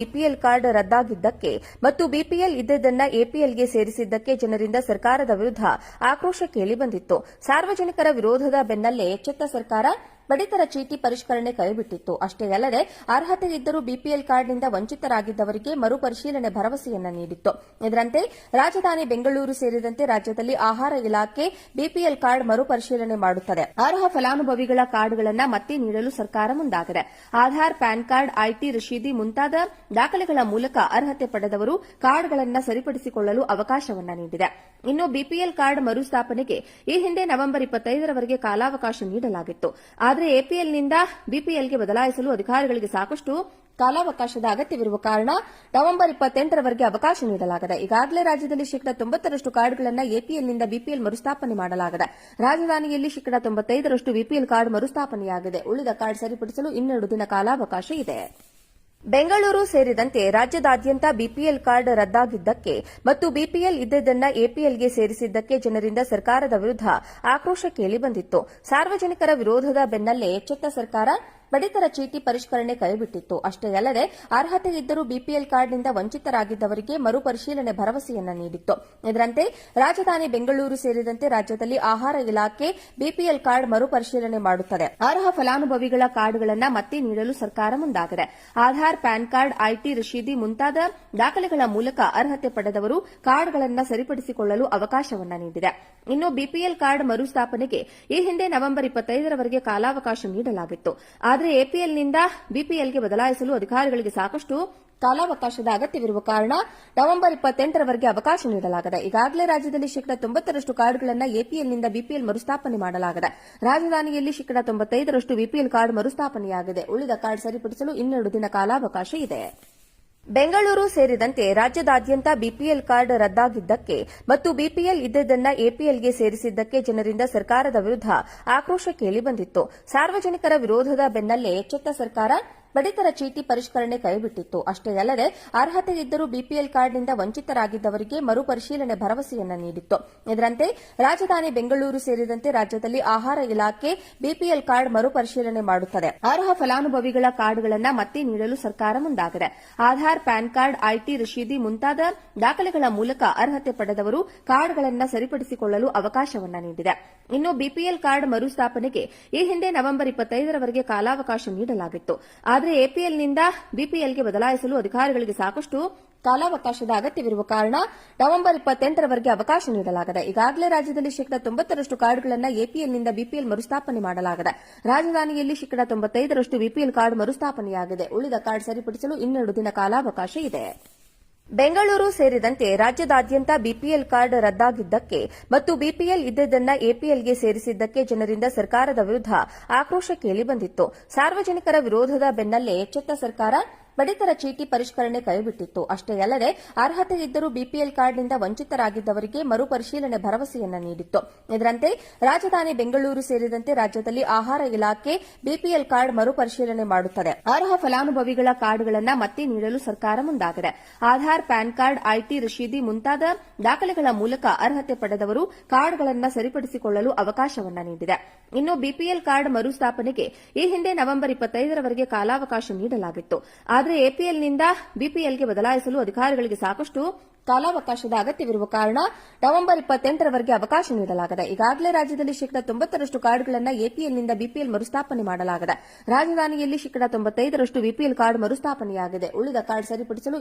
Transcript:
BPL card ರದ್ದಾಗಿದ್ದಕ್ಕೆ ಮತ್ತು BPL ಇದ್ದದನ್ನ ಎಪಿಎಲ್ಗೆ ಸೇರಿಸಿದ್ದಕ್ಕೆ ಜನರಿಂದ ಸರ್ಕಾರದ ವಿರುದ್ಧ ಆಕ್ರೋಶ ಕೇಳಿಬಂದಿತ್ತು ಸಾರ್ವಜನಿಕರ ವಿರೋಧದ ಬೆನ್ನಲ್ಲೇ ಎಚ್ಚೆತ್ತ ಸರ್ಕಾರ ಪಡಿತರ ಚೀಟಿ ಪರಿಷ್ಕರಣೆ ಕೈಬಿಟ್ಟಿತ್ತು. ಅಷ್ಟೇ ಅಲ್ಲದೆ ಅರ್ಹತೆ ಇದ್ದರೂ ಬಿಪಿಎಲ್ ಕಾರ್ಡ್ನಿಂದ ವಂಚಿತರಾಗಿದ್ದವರಿಗೆ ಮರುಪರಿಶೀಲನೆ ಭರವಸೆಯನ್ನ ನೀಡಿತ್ತು. ಇದರಂತೆ, ರಾಜಧಾನಿ ಬೆಂಗಳೂರು ಸೇರಿದಂತೆ ರಾಜ್ಯದಲ್ಲಿ ಆಹಾರ ಇಲಾಖೆ ಬಿಪಿಎಲ್ ಕಾರ್ಡ್ ಮರುಪರಿಶೀಲನೆ ಮಾಡುತ್ತದೆ. ಅರ್ಹ ಫಲಾನುಭವಿಗಳ ಕಾರ್ಡ್ಗಳನ್ನು ಮತ್ತೆ ನೀಡಲು ಸರ್ಕಾರ ಮುಂದಾಗಿದೆ. ಆಧಾರ್, ಪ್ಯಾನ್ ಕಾರ್ಡ್, ಐಟಿ ರಶೀದಿ ಮುಂತಾದ ದಾಖಲೆಗಳ ಮೂಲಕ ಅರ್ಹತೆ ಪಡೆದವರು ಕಾರ್ಡ್ಗಳನ್ನು ಸರಿಪಡಿಸಿಕೊಳ್ಳಲು ಅವಕಾಶವನ್ನ ನೀಡಿದೆ. ಇನ್ನು ಬಿಪಿಎಲ್ ಕಾರ್ಡ್ ಮರುಸ್ಥಾಪನೆಗೆ ಈ ಹಿಂದೆ ನವೆಂಬರ್ ಇಪ್ಪತ್ತೈದರವರೆಗೆ ಕಾಲಾವಕಾಶ ನೀಡಲಾಗಿತ್ತು. ಆದರೆ ಎಪಿಎಲ್ನಿಂದ ಬಿಪಿಎಲ್ಗೆ ಬದಲಾಯಿಸಲು ಅಧಿಕಾರಿಗಳಿಗೆ ಸಾಕಷ್ಟು ಕಾಲಾವಕಾಶದ ಅಗತ್ಯವಿರುವ ಕಾರಣ ನವೆಂಬರ್ ಇಪ್ಪತ್ತೆಂಟರವರೆಗೆ ಅವಕಾಶ ನೀಡಲಾಗಿದೆ, ಈಗಾಗಲೇ ರಾಜ್ಯದಲ್ಲಿ ಶೇಕಡಾ ತೊಂಬತ್ತರಷ್ಟು ಕಾರ್ಡ್ಗಳನ್ನು ಎಪಿಎಲ್ನಿಂದ ಬಿಪಿಎಲ್ ಮರುಸ್ಥಾಪನೆ ಮಾಡಲಾಗಿದೆ, ರಾಜಧಾನಿಯಲ್ಲಿ ಶೇಕಡಾ ತೊಂಬತ್ತೈದರಷ್ಟು ಬಿಪಿಎಲ್ ಕಾರ್ಡ್ ಮರುಸ್ಥಾಪನೆಯಾಗಿದೆ. ಉಳಿದ ಕಾರ್ಡ್ ಸರಿಪಡಿಸಲು ಇನ್ನೆರಡು ದಿನ ಕಾಲಾವಕಾಶ ಇದೆ. ಬೆಂಗಳೂರು ಸೇರಿದಂತೆ ರಾಜ್ಯದಾದ್ಯಂತ ಬಿಪಿಎಲ್ ಕಾರ್ಡ್ ರದ್ದಾಗಿದ್ದಕ್ಕೆ ಮತ್ತು ಬಿಪಿಎಲ್ ಇದ್ದದನ್ನ ಎಪಿಎಲ್ಗೆ ಸೇರಿಸಿದ್ದಕ್ಕೆ ಜನರಿಂದ ಸರ್ಕಾರದ ವಿರುದ್ಧ ಆಕ್ರೋಶ ಕೇಳಿಬಂದಿತ್ತು ಸಾರ್ವಜನಿಕರ ವಿರೋಧದ ಬೆನ್ನಲ್ಲೇ ಎಚ್ಚೆತ್ತ ಸರ್ಕಾರ ಪಡಿತರ ಚೀಟಿ ಪರಿಷ್ಕರಣೆ ಕೈಬಿಟ್ಟಿತ್ತು. ಅಷ್ಟೇ ಅಲ್ಲದೆ ಅರ್ಹತೆ ಇದ್ದರೂ ಬಿಪಿಎಲ್ ಕಾರ್ಡ್ನಿಂದ ವಂಚಿತರಾಗಿದ್ದವರಿಗೆ ಮರುಪರಿಶೀಲನೆ ಭರವಸೆಯನ್ನ ನೀಡಿತ್ತು. ಇದರಂತೆ, ರಾಜಧಾನಿ ಬೆಂಗಳೂರು ಸೇರಿದಂತೆ ರಾಜ್ಯದಲ್ಲಿ ಆಹಾರ ಇಲಾಖೆ ಬಿಪಿಎಲ್ ಕಾರ್ಡ್ ಮರುಪರಿಶೀಲನೆ ಮಾಡುತ್ತದೆ. ಅರ್ಹ ಫಲಾನುಭವಿಗಳ ಕಾರ್ಡ್ಗಳನ್ನು ಮತ್ತೆ ನೀಡಲು ಸರ್ಕಾರ ಮುಂದಾಗಿದೆ. ಆಧಾರ್, ಪ್ಯಾನ್ ಕಾರ್ಡ್, ಐಟಿ ರಶೀದಿ ಮುಂತಾದ ದಾಖಲೆಗಳ ಮೂಲಕ ಅರ್ಹತೆ ಪಡೆದವರು ಕಾರ್ಡ್ಗಳನ್ನು ಸರಿಪಡಿಸಿಕೊಳ್ಳಲು ಅವಕಾಶವನ್ನ ನೀಡಿದೆ. ಇನ್ನು ಬಿಪಿಎಲ್ ಕಾರ್ಡ್ ಮರುಸ್ಥಾಪನೆಗೆ ಈ ಹಿಂದೆ ನವೆಂಬರ್ ಇಪ್ಪತ್ತೈದರವರೆಗೆ ಕಾಲಾವಕಾಶ ನೀಡಲಾಗಿತ್ತು. ಆದರೆ ಎಪಿಎಲ್ನಿಂದ ಬಿಪಿಎಲ್ಗೆ ಬದಲಾಯಿಸಲು ಅಧಿಕಾರಿಗಳಿಗೆ ಸಾಕಷ್ಟು ಕಾಲಾವಕಾಶದ ಅಗತ್ಯವಿರುವ ಕಾರಣ ನವೆಂಬರ್ ಇಪ್ಪತ್ತೆಂಟರವರೆಗೆ ಅವಕಾಶ ನೀಡಲಾಗಿದೆ. ಈಗಾಗಲೇ ರಾಜ್ಯದಲ್ಲಿ ಶೇಕಡಾ ತೊಂಬತ್ತರಷ್ಟು ಕಾರ್ಡ್ಗಳನ್ನು ಎಪಿಎಲ್ನಿಂದ ಬಿಪಿಎಲ್ ಮರುಸ್ಥಾಪನೆ ಮಾಡಲಾಗಿದೆ. ರಾಜಧಾನಿಯಲ್ಲಿ ಶೇಕಡಾ ತೊಂಬತ್ತೈದರಷ್ಟು ಬಿಪಿಎಲ್ ಕಾರ್ಡ್ ಮರುಸ್ಥಾಪನೆಯಾಗಿದೆ. ಉಳಿದ ಕಾರ್ಡ್ ಸರಿಪಡಿಸಲು ಇನ್ನೆರಡು ದಿನ ಕಾಲಾವಕಾಶ ಇದೆ. ಬೆಂಗಳೂರು ಸೇರಿದಂತೆ ರಾಜ್ಯದಾದ್ಯಂತ ಬಿಪಿಎಲ್ ಕಾರ್ಡ್ ರದ್ದಾಗಿದ್ದಕ್ಕೆ ಮತ್ತು ಬಿಪಿಎಲ್ ಇದ್ದದನ್ನ ಎಪಿಎಲ್ಗೆ ಸೇರಿಸಿದ್ದಕ್ಕೆ ಜನರಿಂದ ಸರ್ಕಾರದ ವಿರುದ್ಧ ಆಕ್ರೋಶ ಕೇಳಿಬಂದಿತ್ತು ಸಾರ್ವಜನಿಕರ ವಿರೋಧದ ಬೆನ್ನಲ್ಲೇ ಎಚ್ಚೆತ್ತ ಸರ್ಕಾರ ಪಡಿತರ ಚೀಟಿ ಪರಿಷ್ಕರಣೆ ಕೈಬಿಟ್ಟಿತ್ತು. ಅಷ್ಟೇ ಅಲ್ಲದೆ ಅರ್ಹತೆ ಇದ್ದರೂ ಬಿಪಿಎಲ್ ಕಾರ್ಡ್ನಿಂದ ವಂಚಿತರಾಗಿದ್ದವರಿಗೆ ಮರುಪರಿಶೀಲನೆ ಭರವಸೆಯನ್ನ ನೀಡಿತ್ತು. ಇದರಂತೆ, ರಾಜಧಾನಿ ಬೆಂಗಳೂರು ಸೇರಿದಂತೆ ರಾಜ್ಯದಲ್ಲಿ ಆಹಾರ ಇಲಾಖೆ ಬಿಪಿಎಲ್ ಕಾರ್ಡ್ ಮರುಪರಿಶೀಲನೆ ಮಾಡುತ್ತದೆ. ಅರ್ಹ ಫಲಾನುಭವಿಗಳ ಕಾರ್ಡ್ಗಳನ್ನು ಮತ್ತೆ ನೀಡಲು ಸರ್ಕಾರ ಮುಂದಾಗಿದೆ. ಆಧಾರ್, ಪ್ಯಾನ್ ಕಾರ್ಡ್, ಐಟಿ ರಶೀದಿ ಮುಂತಾದ ದಾಖಲೆಗಳ ಮೂಲಕ ಅರ್ಹತೆ ಪಡೆದವರು ಕಾರ್ಡ್ಗಳನ್ನು ಸರಿಪಡಿಸಿಕೊಳ್ಳಲು ಅವಕಾಶವನ್ನ ನೀಡಿದೆ. ಇನ್ನು ಬಿಪಿಎಲ್ ಕಾರ್ಡ್ ಮರುಸ್ಥಾಪನೆಗೆ ಈ ಹಿಂದೆ ನವೆಂಬರ್ ಇಪ್ಪತ್ತೈದರವರೆಗೆ ಕಾಲಾವಕಾಶ ನೀಡಲಾಗಿತ್ತು. ಆದರೆ ಎಪಿಎಲ್ನಿಂದ ಬಿಪಿಎಲ್ಗೆ ಬದಲಾಯಿಸಲು ಅಧಿಕಾರಿಗಳಿಗೆ ಸಾಕಷ್ಟು ಕಾಲಾವಕಾಶದ ಅಗತ್ಯವಿರುವ ಕಾರಣ ನವೆಂಬರ್ ಇಪ್ಪತ್ತೆಂಟರವರೆಗೆ ಅವಕಾಶ ನೀಡಲಾಗಿದೆ. ಈಗಾಗಲೇ ರಾಜ್ಯದಲ್ಲಿ ಶೇಕಡಾ ತೊಂಬತ್ತರಷ್ಟು ಕಾರ್ಡ್ಗಳನ್ನು ಎಪಿಎಲ್ನಿಂದ ಬಿಪಿಎಲ್ ಮರುಸ್ಥಾಪನೆ ಮಾಡಲಾಗಿದೆ. ರಾಜಧಾನಿಯಲ್ಲಿ ಶೇಕಡಾ ತೊಂಬತ್ತೈದರಷ್ಟು ಬಿಪಿಎಲ್ ಕಾರ್ಡ್ ಮರುಸ್ಥಾಪನೆಯಾಗಿದೆ. ಉಳಿದ ಕಾರ್ಡ್ ಸರಿಪಡಿಸಲು ಇನ್ನೆರಡು ದಿನ ಕಾಲಾವಕಾಶ ಇದೆ. ಬೆಂಗಳೂರು ಸೇರಿದಂತೆ ರಾಜ್ಯದಾದ್ಯಂತ ಬಿಪಿಎಲ್ ಕಾರ್ಡ್ ರದ್ದಾಗಿದ್ದಕ್ಕೆ ಮತ್ತು ಬಿಪಿಎಲ್ ಇದ್ದದನ್ನ ಎಪಿಎಲ್ಗೆ ಸೇರಿಸಿದ್ದಕ್ಕೆ ಜನರಿಂದ ಸರ್ಕಾರದ ವಿರುದ್ಧ ಆಕ್ರೋಶ ಕೇಳಿಬಂದಿತ್ತು ಸಾರ್ವಜನಿಕರ ವಿರೋಧದ ಬೆನ್ನಲ್ಲೇ ಎಚ್ಚೆತ್ತ ಸರ್ಕಾರ ಪಡಿತರ ಚೀಟಿ ಪರಿಷ್ಕರಣೆ ಕೈಬಿಟ್ಟಿತ್ತು. ಅಷ್ಟೇ ಅಲ್ಲದೆ, ಅರ್ಹತೆ ಇದ್ದರೂ ಬಿಪಿಎಲ್ ಕಾರ್ಡ್ನಿಂದ ವಂಚಿತರಾಗಿದ್ದವರಿಗೆ ಮರುಪರಿಶೀಲನೆ ಭರವಸೆಯನ್ನ ನೀಡಿತ್ತು. ಇದರಂತೆ, ರಾಜಧಾನಿ ಬೆಂಗಳೂರು ಸೇರಿದಂತೆ ರಾಜ್ಯದಲ್ಲಿ ಆಹಾರ ಇಲಾಖೆ ಬಿಪಿಎಲ್ ಕಾರ್ಡ್ ಮರುಪರಿಶೀಲನೆ ಮಾಡುತ್ತದೆ. ಅರ್ಹ ಫಲಾನುಭವಿಗಳ ಕಾರ್ಡ್ಗಳನ್ನು ಮತ್ತೆ ನೀಡಲು ಸರ್ಕಾರ ಮುಂದಾಗಿದೆ. ಆಧಾರ್, ಪ್ಯಾನ್ ಕಾರ್ಡ್ ಐಟಿ ರಶೀದಿ ಮುಂತಾದ ದಾಖಲೆಗಳ ಮೂಲಕ ಅರ್ಹತೆ ಪಡೆದವರು ಕಾರ್ಡ್ಗಳನ್ನು ಸರಿಪಡಿಸಿಕೊಳ್ಳಲು ಅವಕಾಶವನ್ನ ನೀಡಿದೆ. ಇನ್ನು ಬಿಪಿಎಲ್ ಕಾರ್ಡ್ ಮರುಸ್ಥಾಪನೆಗೆ ಈ ಹಿಂದೆ ನವೆಂಬರ್ ಇಪ್ಪತ್ತೈದರವರೆಗೆ ಕಾಲಾವಕಾಶ ನೀಡಲಾಗಿತ್ತು. ಆದರೆ ಎಪಿಎಲ್ನಿಂದ ಬಿಪಿಎಲ್ಗೆ ಬದಲಾಯಿಸಲು ಅಧಿಕಾರಿಗಳಿಗೆ ಸಾಕಷ್ಟು ಕಾಲಾವಕಾಶದ ಅಗತ್ಯವಿರುವ ಕಾರಣ ನವೆಂಬರ್ ಇಪ್ಪತ್ತೆಂಟರವರೆಗೆ ಅವಕಾಶ ನೀಡಲಾಗಿದೆ. ಈಗಾಗಲೇ ರಾಜ್ಯದಲ್ಲಿ ಶೇಕಡಾ ತೊಂಬತ್ತರಷ್ಟು ಕಾರ್ಡ್ಗಳನ್ನು ಎಪಿಎಲ್ನಿಂದ ಬಿಪಿಎಲ್ ಮರುಸ್ಥಾಪನೆ ಮಾಡಲಾಗಿದೆ. ರಾಜಧಾನಿಯಲ್ಲಿ ಶೇಕಡಾ ತೊಂಬತ್ತೈದರಷ್ಟು ಬಿಪಿಎಲ್ ಕಾರ್ಡ್ ಮರುಸ್ಥಾಪನೆಯಾಗಿದೆ. ಉಳಿದ ಕಾರ್ಡ್ ಸರಿಪಡಿಸಲು